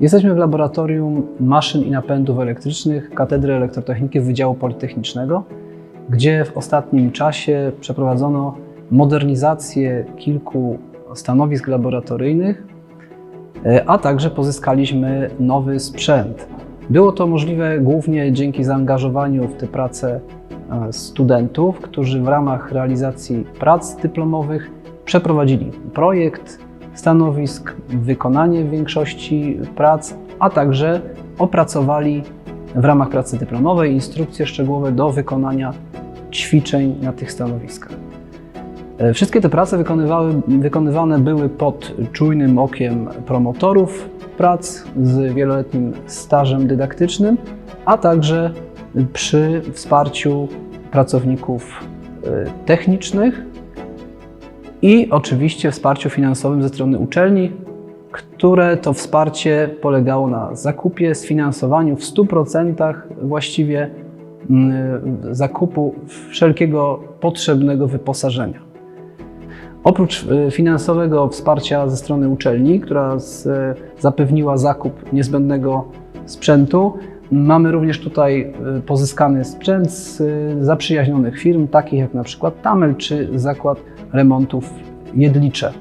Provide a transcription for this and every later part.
Jesteśmy w laboratorium maszyn i napędów elektrycznych Katedry Elektrotechniki Wydziału Politechnicznego, gdzie w ostatnim czasie przeprowadzono modernizację kilku stanowisk laboratoryjnych, e, a także pozyskaliśmy nowy sprzęt. Było to możliwe głównie dzięki zaangażowaniu w tę pracę e, studentów, którzy w ramach realizacji prac dyplomowych przeprowadzili projekt stanowisk, wykonanie większości prac, a także opracowali w ramach pracy dyplomowej instrukcje szczegółowe do wykonania ćwiczeń na tych stanowiskach. E, Wszystkie te prace wykonywane były pod czujnym okiem promotorów prac z wieloletnim stażem dydaktycznym, a także przy wsparciu pracowników e, technicznych i oczywiście wsparciu finansowym ze strony uczelni, które to wsparcie polegało na zakupie, sfinansowaniu w 100% właściwie mm, zakupu wszelkiego potrzebnego wyposażenia. Oprócz y, finansowego wsparcia ze strony uczelni, która zapewniła zakup niezbędnego sprzętu, mamy również tutaj y, pozyskany sprzęt z y, zaprzyjaźnionych firm, takich jak na przykład Tamel czy Zakład Remontów Jedlicze.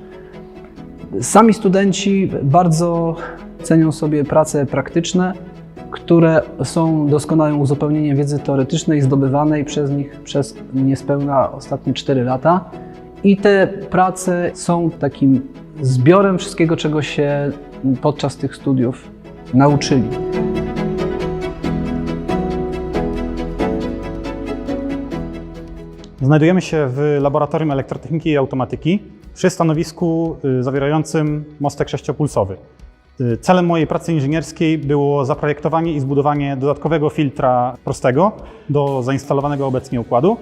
Sami studenci bardzo cenią sobie prace praktyczne, które są doskonałym uzupełnieniem wiedzy teoretycznej zdobywanej przez nich przez niespełna ostatnie 4 lata. I te prace są takim zbiorem wszystkiego, czego się podczas tych studiów nauczyli. Znajdujemy się w Laboratorium Elektrotechniki i Automatyki przy stanowisku y, zawierającym mostek sześciopulsowy. Y, Celem mojej pracy inżynierskiej było zaprojektowanie i zbudowanie dodatkowego filtra prostego do zainstalowanego obecnie układu,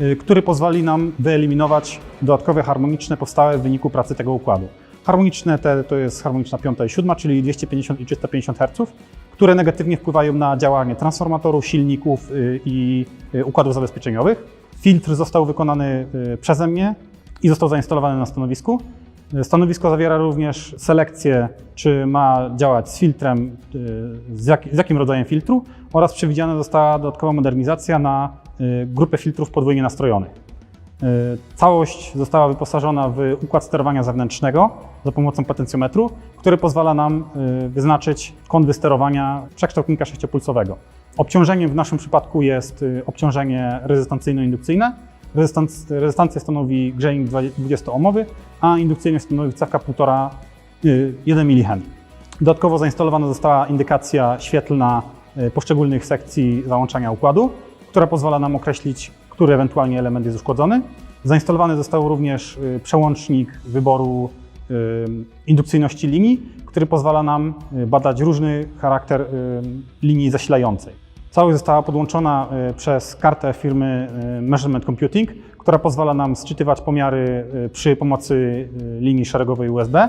y, który pozwoli nam wyeliminować dodatkowe harmoniczne powstałe w wyniku pracy tego układu. Harmoniczne te to jest harmoniczna piąta i siódma, czyli 250 i 350 Hz, które negatywnie wpływają na działanie transformatorów, silników i układów zabezpieczeniowych. Filtr został wykonany y, przeze mnie i został zainstalowany na stanowisku. Y, Stanowisko zawiera również selekcję, czy ma działać z filtrem, y, z, jak, z jakim rodzajem filtru oraz przewidziana została dodatkowa modernizacja na grupę filtrów podwójnie nastrojonych. Całość została wyposażona w układ sterowania zewnętrznego za pomocą potencjometru, który pozwala nam wyznaczyć kąt wysterowania przekształtnika sześciopulsowego. Obciążeniem w naszym przypadku jest y, obciążenie rezystancyjno-indukcyjne. Rezystanc, rezystancję stanowi grzejnik 20-ohmowy, a indukcyjnie stanowi cewka 1,5 y, 1 mH. Dodatkowo zainstalowana została indykacja świetlna y, poszczególnych sekcji załączania układu, która pozwala nam określić, który ewentualnie element jest uszkodzony. Zainstalowany został również y, przełącznik wyboru indukcyjności linii, który pozwala nam badać różny charakter linii zasilającej. Całość została podłączona y, przez kartę firmy y, Measurement Computing, która pozwala nam sczytywać pomiary y, przy pomocy linii szeregowej USB,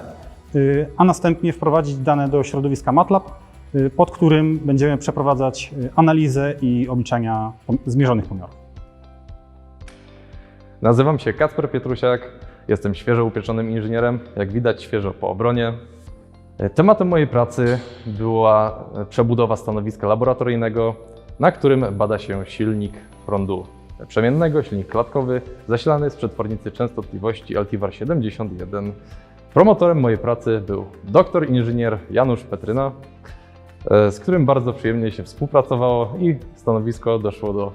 a następnie wprowadzić dane do środowiska MATLAB, pod którym będziemy przeprowadzać analizę i obliczania pom- zmierzonych pomiarów. Nazywam się Kacper Pietrusiak, jestem świeżo upieczonym inżynierem, jak widać świeżo po obronie. Tematem mojej pracy była przebudowa stanowiska laboratoryjnego, na którym bada się silnik prądu przemiennego, silnik klatkowy, zasilany z przetwornicy częstotliwości Altivar 71. Promotorem mojej pracy był doktor inżynier Janusz Petryna, e, z którym bardzo przyjemnie się współpracowało i stanowisko doszło do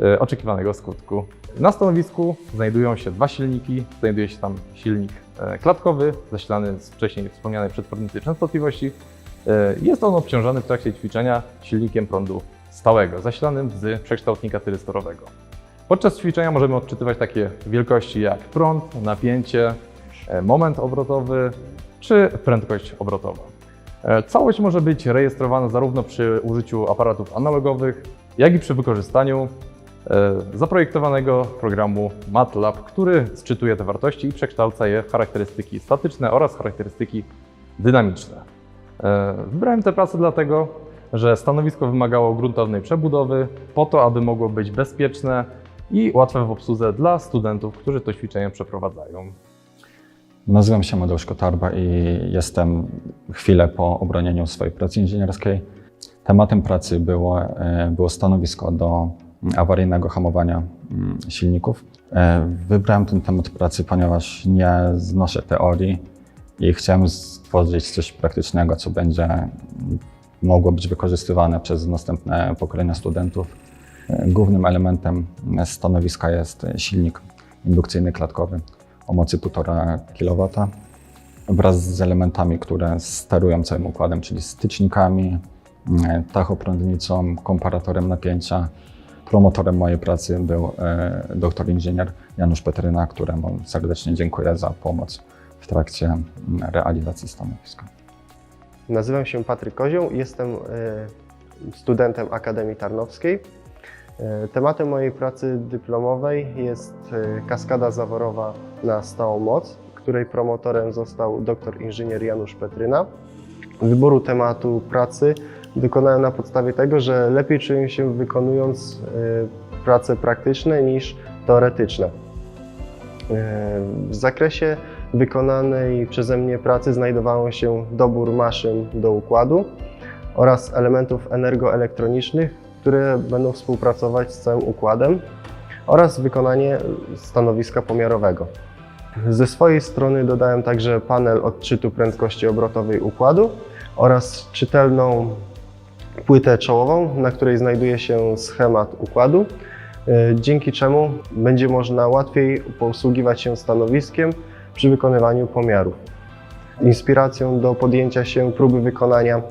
e, oczekiwanego skutku. Na stanowisku znajdują się dwa silniki. Znajduje się tam silnik e, klatkowy, zasilany z wcześniej wspomnianej przetwornicy częstotliwości. Jest on obciążony w trakcie ćwiczenia silnikiem prądu stałego, zasilanym z przekształtnika tyrystorowego. Podczas ćwiczenia możemy odczytywać takie wielkości jak prąd, napięcie, e, moment obrotowy czy prędkość obrotowa. E, Całość może być rejestrowana zarówno przy użyciu aparatów analogowych, jak i przy wykorzystaniu e, zaprojektowanego programu MATLAB, który sczytuje te wartości i przekształca je w charakterystyki statyczne oraz charakterystyki dynamiczne. Wybrałem tę pracę dlatego, że stanowisko wymagało gruntownej przebudowy, po to, aby mogło być bezpieczne i łatwe w obsłudze dla studentów, którzy to ćwiczenie przeprowadzają. Nazywam się Amadeusz Kotarba i jestem chwilę po obronieniu swojej pracy inżynierskiej. Tematem pracy było, e, było stanowisko do awaryjnego hamowania mm, silników. E, Wybrałem ten temat pracy, ponieważ nie znoszę teorii i chciałem stworzyć coś praktycznego, co będzie mogło być wykorzystywane przez następne pokolenia studentów. Głównym elementem stanowiska jest silnik indukcyjny klatkowy o mocy 1,5 kW wraz z elementami, które sterują całym układem, czyli stycznikami, tachoprądnicą, komparatorem napięcia. Promotorem mojej pracy był e, doktor inżynier Janusz Petryna, któremu serdecznie dziękuję za pomoc w trakcie realizacji stanowiska. Nazywam się Patryk Kozioł, jestem e, studentem Akademii Tarnowskiej. E, Tematem mojej pracy dyplomowej jest e, kaskada zaworowa na stałą moc, której promotorem został dr inżynier Janusz Petryna. Wyboru tematu pracy dokonałem na podstawie tego, że lepiej czuję się wykonując prace praktyczne niż teoretyczne. W zakresie wykonanej przeze mnie pracy znajdowało się dobór maszyn do układu oraz elementów energoelektronicznych, które będą współpracować z całym układem oraz wykonanie stanowiska pomiarowego. Ze swojej strony dodałem także panel odczytu prędkości obrotowej układu oraz czytelną płytę czołową, na której znajduje się schemat układu, e, dzięki czemu będzie można łatwiej posługiwać się stanowiskiem przy wykonywaniu pomiarów. Inspiracją do podjęcia się próby wykonania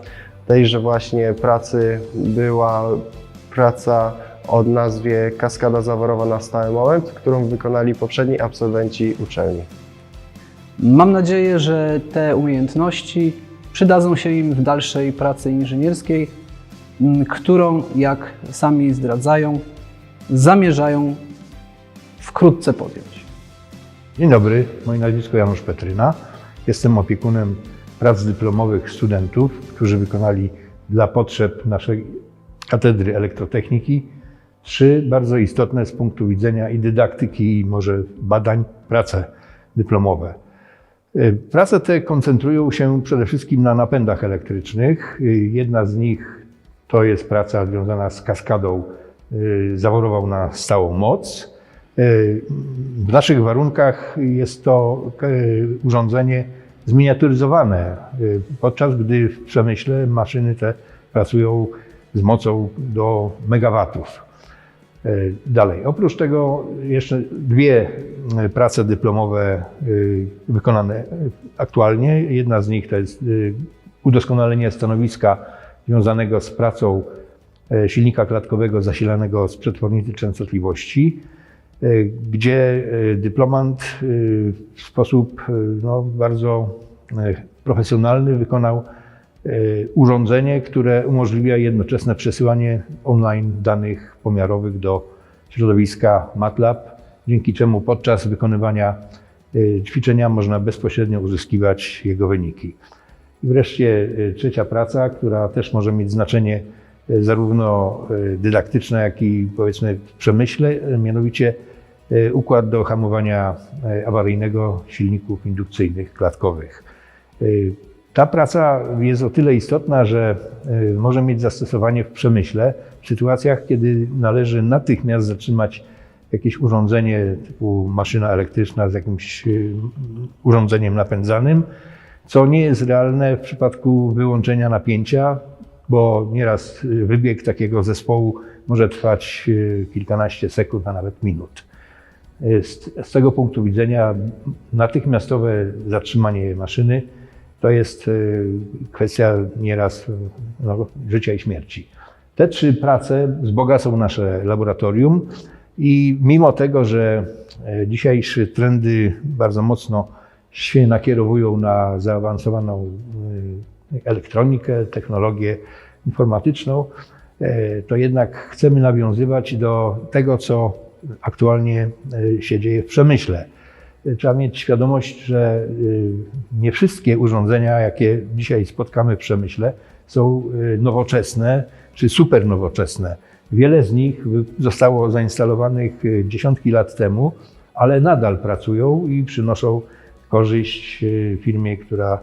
tejże właśnie pracy była praca o nazwie Kaskada zaworowa na stały moment, którą wykonali poprzedni absolwenci uczelni. Mam nadzieję, że te umiejętności przydadzą się im w dalszej pracy inżynierskiej, m, którą, jak sami zdradzają, zamierzają wkrótce podjąć. Dzień dobry, moje nazwisko Janusz Petryna. Jestem opiekunem prac dyplomowych studentów, którzy wykonali dla potrzeb naszej katedry elektrotechniki trzy bardzo istotne z punktu widzenia i dydaktyki, i może badań prace dyplomowe. Y, Prace te koncentrują się przede wszystkim na napędach elektrycznych. Y, Jedna z nich to jest praca związana z kaskadą y, zaworową na stałą moc. W naszych warunkach jest to y, urządzenie zminiaturyzowane, y, podczas gdy w przemyśle maszyny te pracują z mocą do megawatów. Y, Dalej, oprócz tego jeszcze dwie prace dyplomowe wykonane aktualnie. Jedna z nich to jest udoskonalenie stanowiska związanego z pracą silnika klatkowego zasilanego z przetwornicy częstotliwości, gdzie y, dyplomant y, w sposób no, bardzo profesjonalny wykonał urządzenie, które umożliwia jednoczesne przesyłanie online danych pomiarowych do środowiska MATLAB, dzięki czemu podczas wykonywania ćwiczenia można bezpośrednio uzyskiwać jego wyniki. I wreszcie trzecia praca, która też może mieć znaczenie zarówno y, dydaktyczne, jak i powiedzmy w przemyśle, y, mianowicie układ do hamowania awaryjnego silników indukcyjnych klatkowych. Ta praca jest o tyle istotna, że może mieć zastosowanie w przemyśle w sytuacjach, kiedy należy natychmiast zatrzymać jakieś urządzenie typu maszyna elektryczna z jakimś urządzeniem napędzanym, co nie jest realne w przypadku wyłączenia napięcia, bo nieraz y, wybieg takiego zespołu może trwać y, kilkanaście sekund, a nawet minut. Y, Z, z tego punktu widzenia natychmiastowe zatrzymanie maszyny to jest kwestia nieraz no, życia i śmierci. Te trzy prace wzbogacą nasze laboratorium i mimo tego, że e, dzisiejsze trendy bardzo mocno się nakierowują na zaawansowaną elektronikę, technologię informatyczną, e, to jednak chcemy nawiązywać do tego, co aktualnie e, się dzieje w przemyśle. E, Trzeba mieć świadomość, że nie wszystkie urządzenia, jakie dzisiaj spotkamy w przemyśle, są nowoczesne czy super nowoczesne. Wiele z nich zostało zainstalowanych dziesiątki lat temu, ale nadal pracują i przynoszą korzyść firmie, która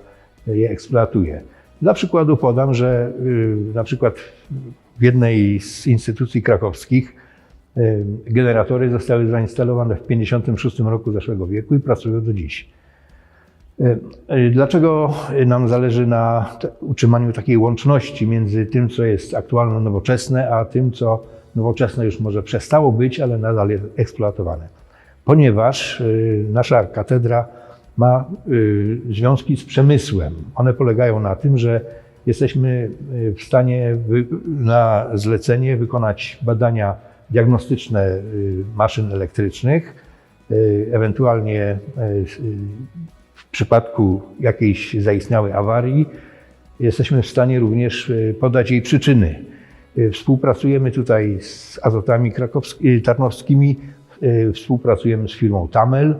je eksploatuje. Dla przykładu podam, że y, na przykład w jednej z instytucji krakowskich y, generatory zostały zainstalowane w 1956 roku zeszłego wieku i pracują do dziś. Y, Dlaczego nam zależy na utrzymaniu takiej łączności między tym, co jest aktualne, nowoczesne, a tym, co nowoczesne już może przestało być, ale nadal jest eksploatowane? Ponieważ nasza katedra ma y, związki z przemysłem. One polegają na tym, że jesteśmy y, w stanie na zlecenie wykonać badania diagnostyczne y, maszyn elektrycznych, ewentualnie w przypadku jakiejś zaistniałej awarii jesteśmy w stanie również podać jej przyczyny. Współpracujemy tutaj z azotami tarnowskimi, współpracujemy z firmą Tamel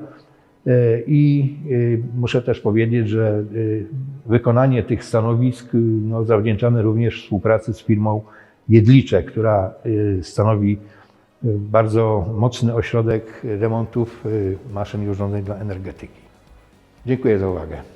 i y, muszę też powiedzieć, że y, wykonanie tych stanowisk no, zawdzięczamy również współpracy z firmą Jedlicze, która stanowi bardzo mocny ośrodek remontów maszyn i urządzeń dla energetyki. Dziękuję za uwagę.